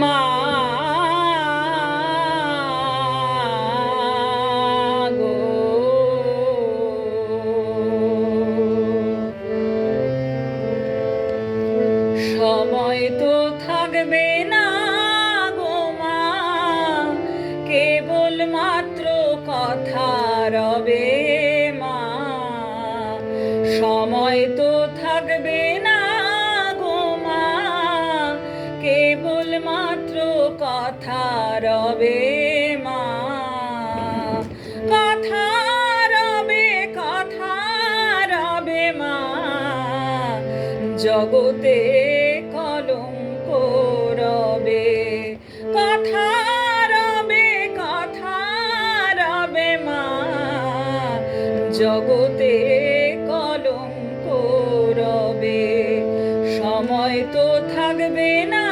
মা সময় তো থাকবে না গো কেবল মাত্র কথা রবে মা। সময় তো থাকবে না গো কেবল কথা রবে মা। কথা রবে কথা রবে মা। জগতে কলঙ্ক রবে। কথা রবে কথা রবে মা। জগতে কলঙ্ক রবে। সময় তো থাকবে না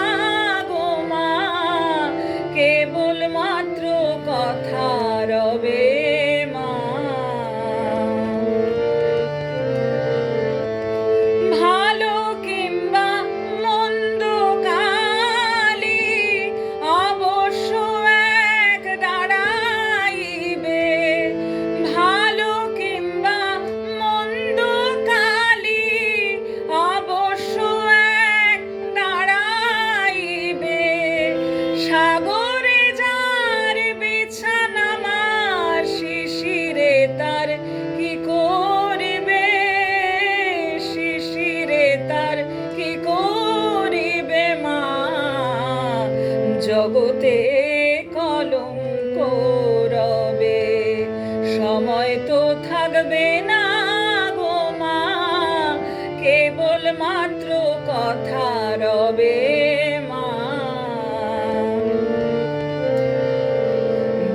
কেবল মাত্র কথা রবে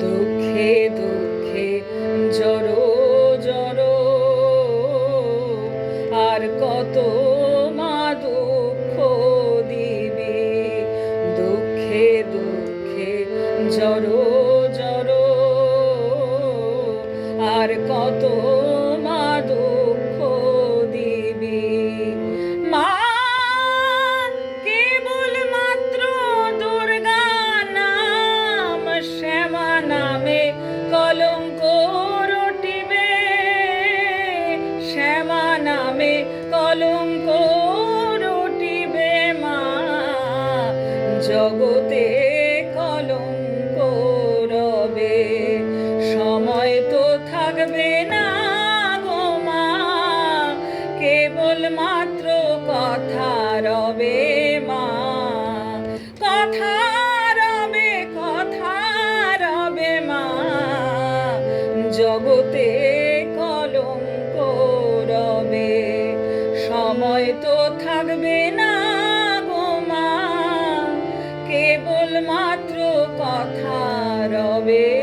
দুঃখে দুঃখে আর কত মা দুঃখ দিবে? দুঃখে আর কত নামে কলঙ্ক রটিবে মা। জগতে কলঙ্ক রবে, সময় তো থাকবে না গো মা। কেবল মাত্র কথা রবে মা। কথা রবে কথা রবে মা। জগতে মা